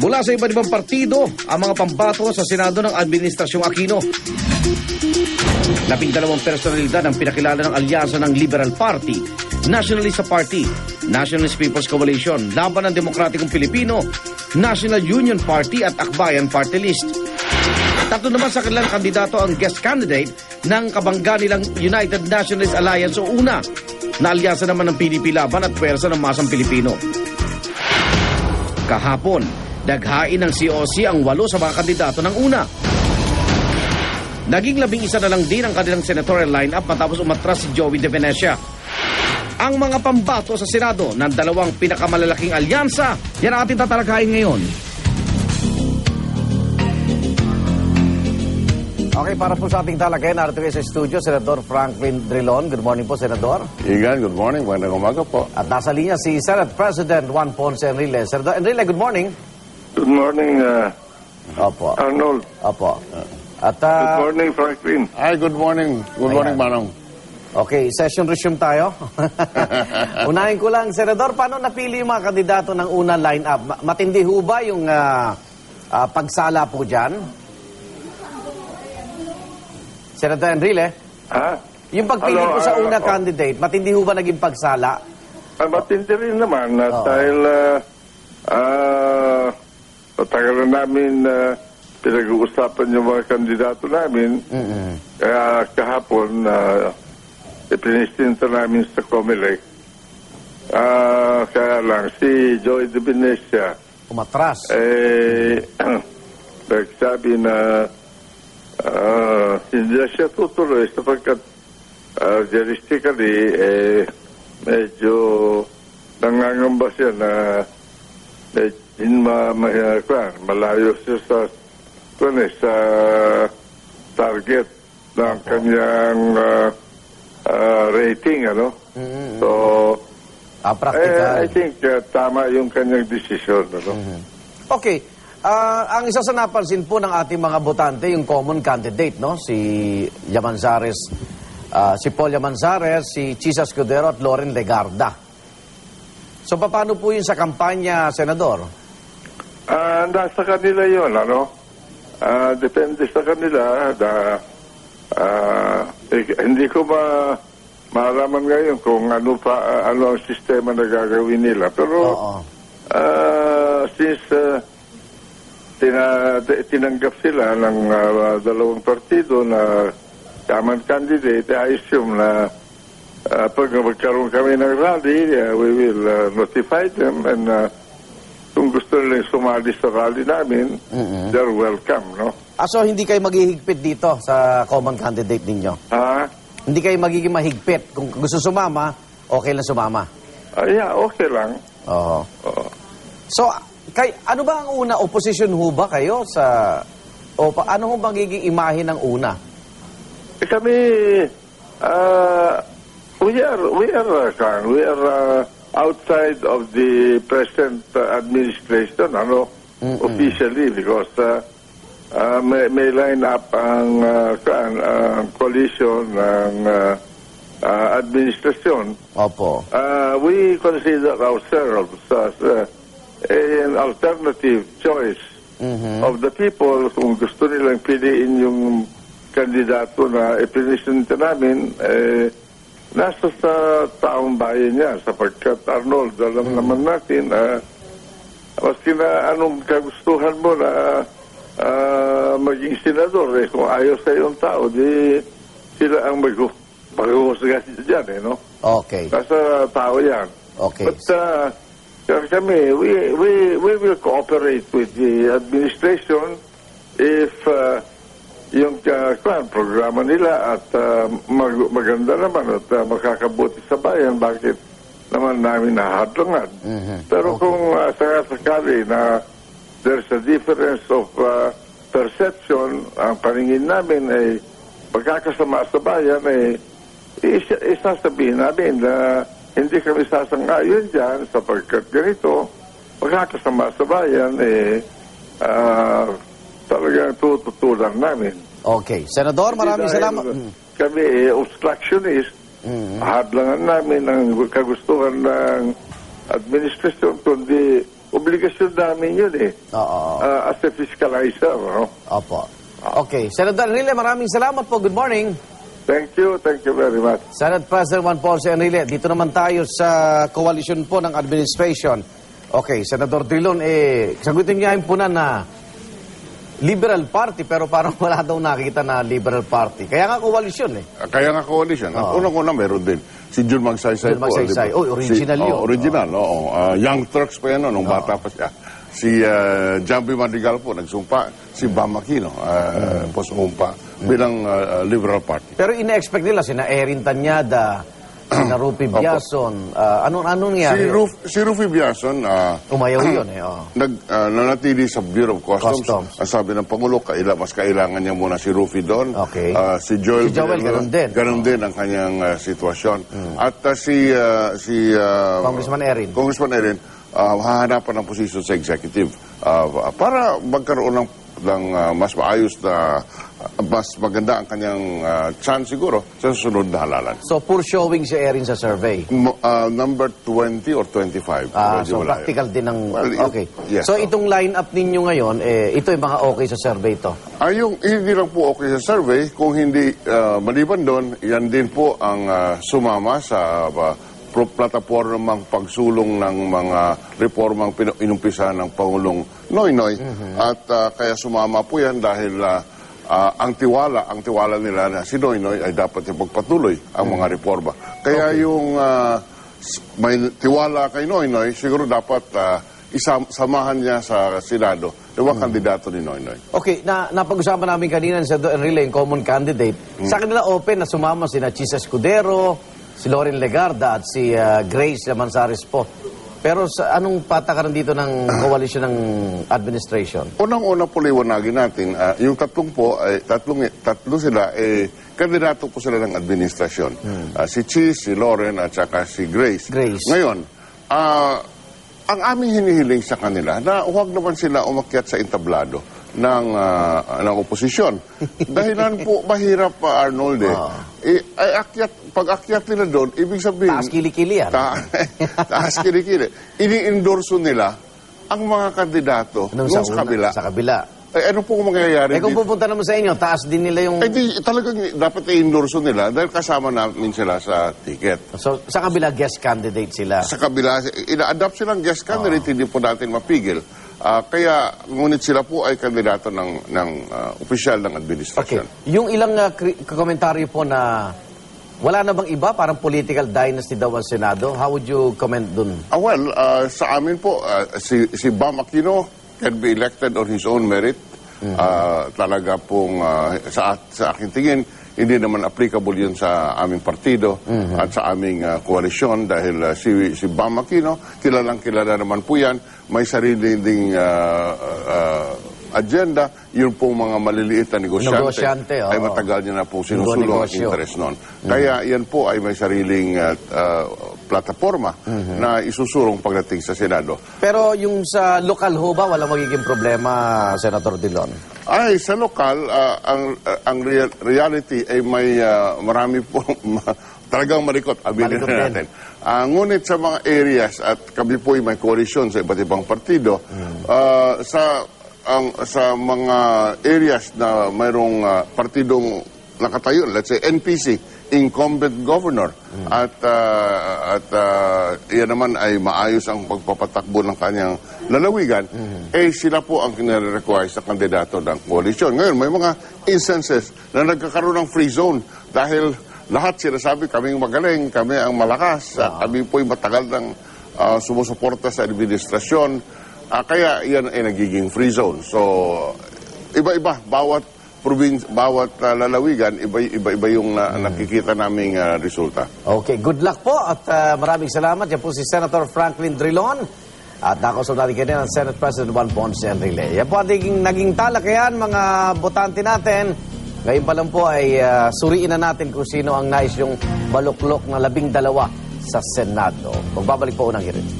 Mula sa iba't ibang partido, ang mga pambato sa Senado ng Administrasyong Aquino. Labing dalawang personalidad ang pinakilala ng alyansa ng Liberal Party, Nationalista Party, Nationalist People's Coalition, Laban ng Demokratikong Pilipino, National Union Party at Akbayan Party List. Tatlo naman sa kanilang kandidato ang guest candidate ng kabangga nilang United Nationalist Alliance o UNA, na alyansa naman ng PDP Laban at Pwersa ng Masang Pilipino. Kahapon, naghain ng COC ang walo sa mga kandidato ng una. Naging labing isa na lang din ang kanilang senatorial lineup matapos umatras si Joey De Venecia. Ang mga pambato sa Senado ng dalawang pinakamalalaking alyansa, yan ang ating tatalakayin ngayon. Okay, para po sa ating talakayan, narito kayo sa studio, Senador Franklin Drilon. Good morning po, Senador. Igan, good morning. Magandang umaga po. At nasa linya si Senate President Juan Ponce Enrile. Senador Enrile, good morning. Good morning, uh, Opo. Arnold. Opo. At, Good ah, morning, Franklin. Ay, good morning. Good morning. Manong. okay, session resume tayo. Unahin ko lang, Senador, paano napili yung mga kandidato ng unang lineup? Ma- Matindi ho ba yung ah, ah, pagsala po dyan? Senador Enrile, Ha? yung pagpili Hello, po sa ah, una oh. candidate, matindi ho ba naging pagsala? Ah, matindi rin naman at Oo. dahil uh, ah, matagal na namin ah, pinag-uusapan yung mga kandidato namin. Mm-mm. Kaya kahapon, uh, ipinistinta namin sa Comelec. Ah, kaya lang, si Joy de Venecia, Umatras. eh, nagsabi na ah, siya tutuloy sapagkat uh, realistically, eh, medyo nangangamba siya na medyo ma, ma, kwan, malayo siya sa, kwan eh, sa target ng kanyang ah, ah, rating, ano? So, Ah, eh, practical. I think ah, tama yung kanyang desisyon, ano? Okay. Ah, ang isa sa napansin po ng ating mga botante, yung common candidate, no? Si Yamanzares, ah, si Paul Yamanzares, si Chisa Escudero at Loren Legarda. So, paano po yun sa kampanya, Senador? Ah, nasa kanila yon ano? Ah, depende sa kanila. Da, ah, eh, hindi ko ma maalaman ngayon kung ano pa ah, ano ang sistema na gagawin nila. Pero Oo. ah, since ah, tina, tinanggap sila ng ah, dalawang partido na common candidate, I assume na ah, pag magkaroon kami ng rally, ah, we will ah, notify them and ah, kung gusto nila sumali sa rally namin, they're welcome, no? Ah, so, hindi kayo maghihigpit dito sa common candidate ninyo? Ha? Hindi kayo magiging mahigpit. Kung gusto sumama, okay lang sumama. Ah, yeah, okay lang. Oo. Oo. So, kay, ano ba ang una? Opposition ho ba kayo sa... O pa, ano ho magiging imahe ng una? Eh, kami, uh, we are, we are, uh, Kang, we are uh, outside of the present uh, administration, ano, officially, because uh, uh, may, may line up ang uh, Kang, uh, coalition ng uh, uh, administrasyon. Opo. Uh, we consider ourselves as uh, an alternative choice of the people kung gusto nilang piliin yung kandidato na ipinisenta namin, eh, nasa sa taong bayan niya sapagkat Arnold, alam naman natin, uh, maski na anong kagustuhan mo na ah, maging senador, eh, kung ayaw sa iyong tao, di sila ang mag- maghuhusga dyan, eh, no? Okay. Nasa tao yan. Okay. But uh, we, we, we will cooperate with the administration if uh, yung uh, kwan, programa nila at uh, mag- maganda naman at uh, makakabuti sa bayan, bakit naman namin nahadlangan. Pero kung uh, sakasakali na there's a difference of uh, perception, ang paningin namin ay pagkakasama sa bayan ay isa, isasabihin namin na hindi kami sasangayon dyan sapagkat ganito, pagkakasama sa bayan, eh, ah, talagang tututulan namin. Okay. Senador, maraming salamat. Mm. Kami eh, obstructionist, hadlangan namin ang kagustuhan ng administrasyon, kundi obligasyon namin yun eh. Oo. Ah, as a fiscalizer, no? Opo. Okay. Senator Enrile, maraming salamat po. Good morning. Thank you, thank you very much. Senate President Juan Ponce Enrile, dito naman tayo sa koalisyon po ng administration. Okay, Senator Drilon, eh, sagutin niya yung puna na Liberal Party, pero parang wala daw nakita na Liberal Party. Kaya nga koalisyon eh. Ah, Kaya nga coalition. Ang unang-una meron din. Si Jun Magsaysay Jun Magsaysay. ba? Oh, original si, yun. oh, original, oo. Ah, young Turks pa yan, no, nung bata pa siya. Si uh, Jambi Madrigal po, nagsumpa. Si Bam Aquino, uh, po sumumpa bilang ah, Liberal Party. Pero ina-expect nila, sina Erin Tanyada, sina Rupi Biason, ah, ano, ano Si, nangyari? Ruf, si Rufy Biason, ah, Umayaw yun eh. Oh. nag ah, nanatili sa Bureau of Customs. Customs. Ang sabi ng Pangulo, kaila, mas kailangan niya muna si Rufy doon. Okay. Ah, si Joel, Si Joel, ganun din. ganun din ang kanyang ah, sitwasyon. At ah, si ah, si ah, Congressman Erin. Congressman Erin, ah, hahanapan ng posisyon sa executive ah, para magkaroon ng, ng ah, mas maayos na ah, mas maganda ang kanyang ah, chance siguro sa susunod na halalan. So, poor showing si Erin sa survey. Mo- ah, number 20 or 25. Ah, so wala practical din ang... Well, okay. yes, so oh. itong line-up ninyo ngayon, eh, ito yung mga okay sa survey to. Ay, yung hindi lang po okay sa survey, kung hindi ah, maliban doon, yan din po ang ah, sumama sa uh, platapormang pagsulong ng mga reformang inumpisa ng Pangulong Noynoy. At ah, kaya sumama po yan dahil ah, ah, ang tiwala, ang tiwala nila na si Noynoy ay dapat ipagpatuloy ang mga reforma. Kaya yung ah, s- may tiwala kay Noynoy, siguro dapat ah, isam- samahan niya sa Senado yung mga kandidato ni Noynoy. Okay, na napag-usapan namin kanina sa Enrile, yung common candidate. Sa kanila open na sumama sina Chisa Escudero, si Loren Legarda at si ah, Grace Manzares po. Pero sa anong patakaran dito ng koalisyon ng administration? Unang-una po liwanagin natin, ah, yung tatlong po, ay, tatlong, tatlo sila, eh, kandidato po sila ng administrasyon. Ah, si Cheese, si Lauren, at saka si Grace. Grace. Ngayon, ah, ang aming hinihiling sa kanila, na huwag naman sila umakyat sa entablado ng, ah, ng oposisyon. Dahilan po, mahirap pa, Arnold, eh. Eh, ay, akyat, pag akyat nila doon, ibig sabihin... Taas kilikili yan. Ta taas kilikili. Ini-endorso nila ang mga kandidato Nung sa, una, kabila. Sa kabila. Eh, ano po mangyayari Eh kung pupunta naman sa inyo, taas din nila yung... Eh di, talagang dapat i-endorso nila dahil kasama namin sila sa ticket. So, sa kabila, guest candidate sila. Sa kabila, ina-adapt silang guest candidate, hindi po natin mapigil. Ah, kaya, ngunit sila po ay kandidato ng, ng ah, opisyal ng Okay. administrasyon. Yung ilang uh, komentaryo po na wala na bang iba, parang political dynasty daw ang Senado, how would you comment dun? Ah, well, ah, sa amin po, ah, si, si Bam Aquino can be elected on his own merit. Ah, talaga pong, ah, sa, sa aking tingin, hindi naman applicable yun sa aming partido at sa aming ah, koalisyon dahil ah, si, si Bam Aquino, kilalang kilala naman po yan, may sarili ding ah, ah, agenda, yun pong mga maliliit na negosyante, Negosyante, oo. ay matagal niya na po sinusulong ang interest noon. Kaya yan po ay may sariling ah, ah, plataforma na isusulong pagdating sa Senado. Pero yung sa lokal ho ba, walang magiging problema, Senator Dillon? Ay, sa lokal, ah, ang, ah, ang real- reality ay may ah, marami po talagang marikot, aminin na natin. Ah, ngunit sa mga areas at kami po ay may coalition sa iba't ibang partido, ah, sa ang sa mga areas na mayroong ah, partidong nakatayo, let's say NPC, incumbent governor, at ah, at ah, yan naman ay maayos ang pagpapatakbo ng kanyang lalawigan, eh sila po ang kinare-require sa kandidato ng koalisyon. Ngayon, may mga instances na nagkakaroon ng free zone dahil lahat sinasabi kaming magaling, kami ang malakas, at kami po'y matagal ng ah, sumusuporta sa administrasyon. Ah, kaya yan ay nagiging free zone. So, iba-iba, bawat province, bawat ah, lalawigan, iba- iba-iba yung na- nakikita naming ah, resulta. Okay, good luck po at uh, maraming salamat. Yan po si Senator Franklin Drilon at nakausap natin kanina ang Senate President Juan Ponce Enrile. Yan po ang naging, naging talakayan mga botante natin. Ngayon pa lang po ay uh, suriin na natin kung sino ang nais yung baluklok na labing dalawa sa Senado. Magbabalik po unang hirit.